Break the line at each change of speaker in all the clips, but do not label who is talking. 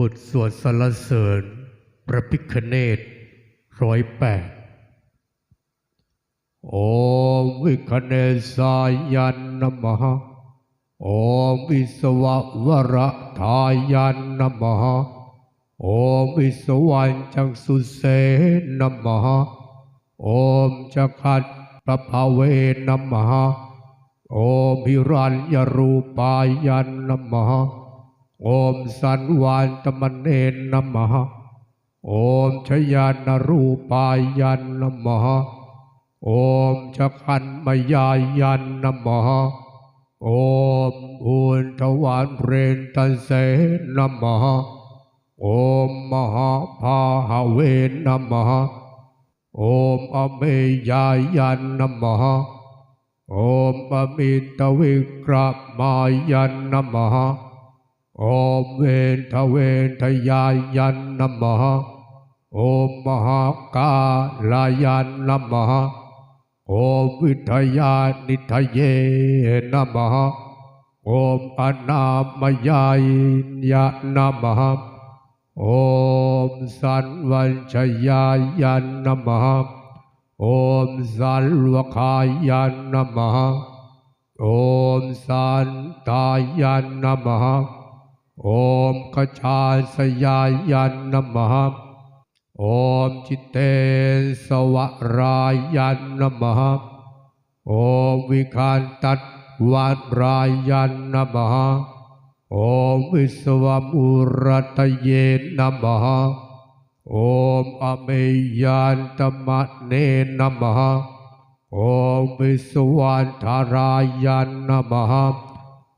บทสวดสรรเสริญ พระพิคเนตร้อยแปดโอมวิคเนสายันนมหะโอมวิสวะวระทายันนมหะโอมวิสวันจักสุเสนมหะโอมจักขัดปะภาเวนมหะโอมพิรัญยรูปายันนมหะ โอมสันวานตมเนนนมหะโอมชยานรูปายันนมหะโอมชคันมยายันนมหะโอมอุนทวานเรนตันเสนมหะโอมมหาภาหเวนนมหะโอมอเมยายันนมหะโอมอมิตวิกรมายันนมหะ โอมเวนทเวนทยายันนมหะโอมมหากาลายันนมหะโอมวิทยานิทเยนมหะโอมอนามยายยะนมหะโอมสันวันชยายันนมหะโอมสันวคายันนมหะโอมสันตายันนมหะ โอมขชาสยายันนมหะโอมจิตเตสวรายันนมหะโอมวิคานตัดวัดรายันนมหะโอมวิสวามุรตเยนมหะโอมอเมยันตมะเนนมหโอมวิสวันธารายันนมหมโอมอิสวันทารายันนมห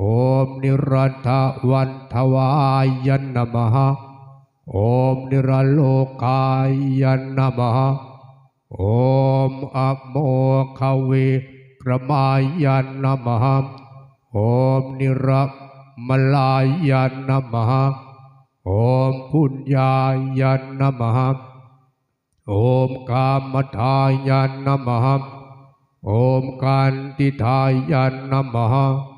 โอมนิรันทวันทวายันนมหะโอมนิรโลกายันนมหะโอมอโมคเวกรมายันนมหะโอมนิรมลายันนมหะโอมพุญญายันนมหะโอมกามทายันนมหะอมกันติทายันนมหะโอมกามมารูปินเนนมหะโอมกายันนมหา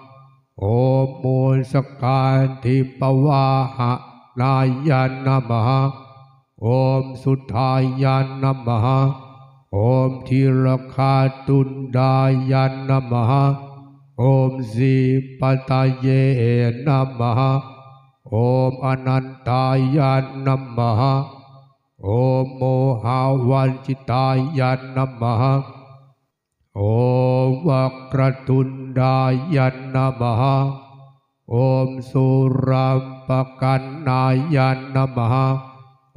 โอมมูลสการทิปวาหะนายันนมหะโอมสุทายันนมหะโอมทีรคาตุนดายันนมหะโอมสีปตาเยนมหะโอมอนันตายันนมหะโอมโมหาวันจิตายันนมหะโอมวักรตุน ดายันนมหะโอมสุรัมปกันนายันนมหะ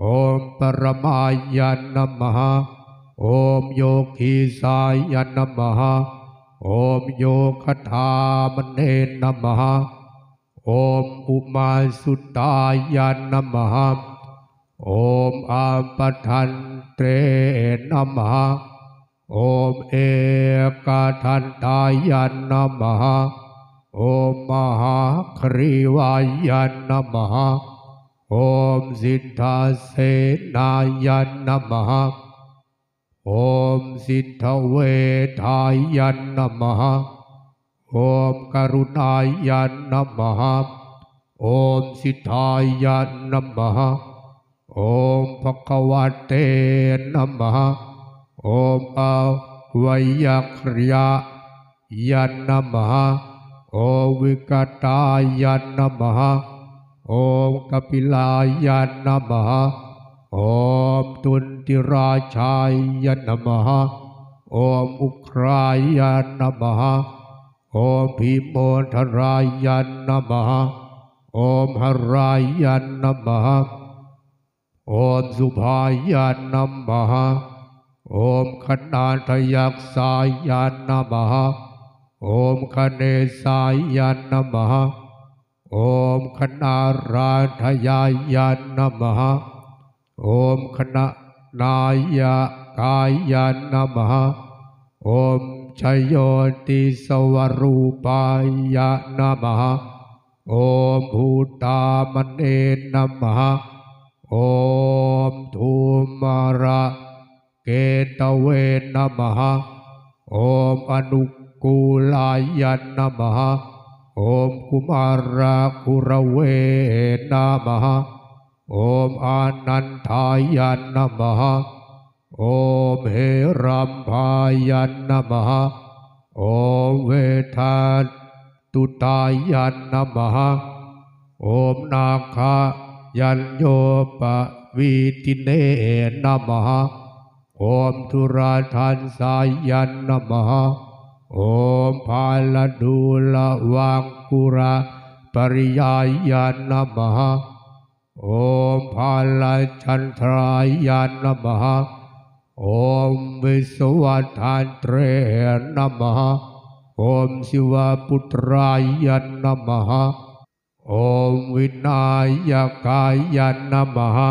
โอมปรมายันนมหะโอมโยคีสายันนมหะโอมโยคธามเนนมหะโอมอุมาสุตายันนมหะโอมอาปทันเตนมหะ โอมเอกาทันตายันนมหะโอมมหาคริวายันนมหะโอมสิทธาเสนายันนมหะโอมสิทธเวทายันนมหะโอมกรุณายันนมหะโอมสิทธายันนมหะโอมภควเตนมหะ โอมอาวยคริยายันนมหะโอวิกตายันนมหะโอมกปิลายันนมหะโอมตุนติราชายนนมหาโอมอุครายนนมหาโอมพิโมทรายนนมหาโอมหรายนนมหาโอมสุภายนมหา โอมคณาทยักษายานนมหาโอมคเนสายานนมหาโอมคณาราธยายนมหาโอมคณะนายกายานนมหาโอมชยโยติสวรูปายานมหาโอมภูตามเนนมหาโอมทุมาระ เกตเวนมหาโอมอนุกูลายันนมหาโอมกุมาระกุระเวนมหาโอมอานันทายันนมหาโอมเฮรัมพายันนมหาโอมเวทาตุตายันนมหาโอมนาคายันโยปวีติเนนมหา โอมทุราทันสายันนมหาโอมพาลดูละวังกุระปริยายันนมหาโอมพาลชันทรายานมหาโอมวิสวัฏานเตรนมหาโอมศิวปุตรายานมหาโอมวินายกายานมหา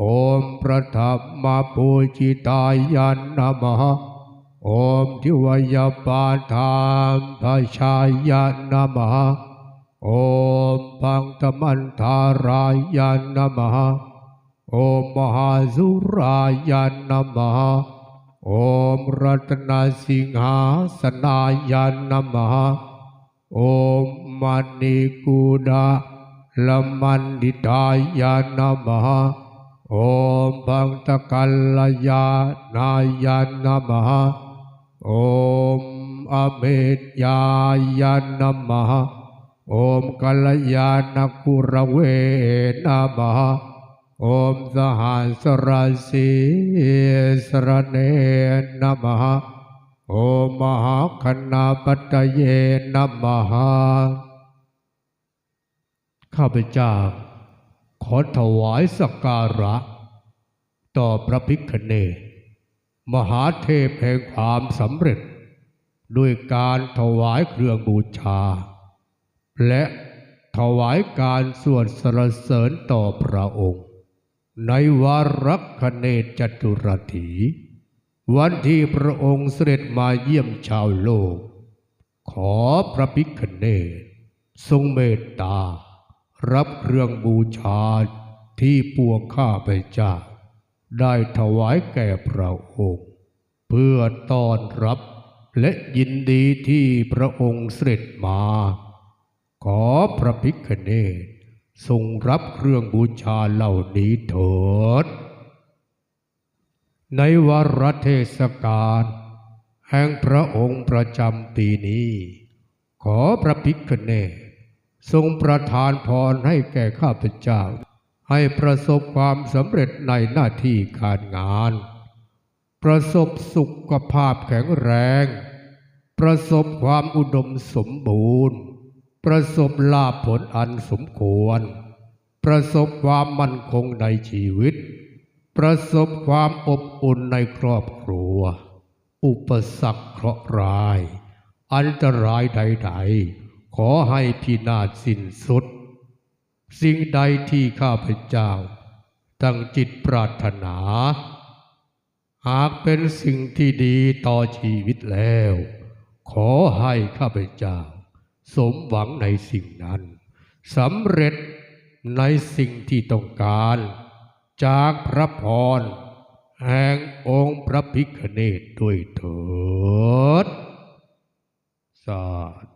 อมพระธรรมปูจิตายันนามะอมทิวยปาทามทชายันามะอมปังตมันทารายันามะอมมหาสุรายันามะอมรัตนสิงหาสนายันามะอมมณีกูดาลมันดิตายันามะ โอมบังตะกัลลยานายานมหาโอมอเมตยายานมหาโอมกัลยาณกุระเวนมหาโอมสหัสรสีสรเนนมหาโอมมหาคณาปตเยนมหาข้าพเจ้า ขอถวายสักการะ ต่อพระภิกขเนมหาเทพแห่งความสำเร็จ ด้วยการถวายเครื่องบูชา และถวายการสวดสรรเสริญต่อพระองค์ ในวาระคเนจตุรถีวันที่พระองค์เสด็จมาเยี่ยมชาวโลก ขอพระภิกขเนศทรงเมตตา รับเครื่องบูชาที่ปวงข้าพเจ้า ได้ถวายแก่พระองค์ เพื่อต้อนรับและยินดีที่พระองค์เสด็จมา ขอพระภิกขเนศทรงรับเครื่องบูชาเหล่านี้เถิด ในวารเทศกาลแห่งพระองค์ประจำปีนี้ ขอพระภิกขเนศ ทรงประทานพรให้แก่ข้าพเจ้า ให้ประสบความสำเร็จในหน้าที่การงาน ประสบสุขภาพแข็งแรง ประสบความอุดมสมบูรณ์ ประสบลาภผลอันสมควร ประสบความมั่นคงในชีวิต ประสบความอบอุ่นในครอบครัว อุปสรรคเคราะห์ร้าย อันตรายใดๆ ขอให้พินาศสิ้นสุด สิ่งใดที่ข้าพเจ้า ตั้งจิตปรารถนา หากเป็นสิ่งที่ดีต่อชีวิตแล้ว ขอให้ข้าพเจ้า สมหวังในสิ่งนั้นสำเร็จในสิ่งที่ต้องการ จากพระพรแห่งองค์พระพิคเนตด้วยเถิดสา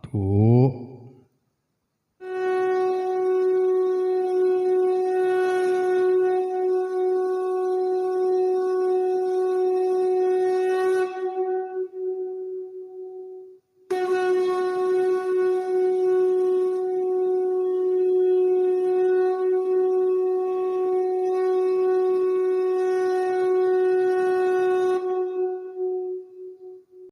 ธุ お。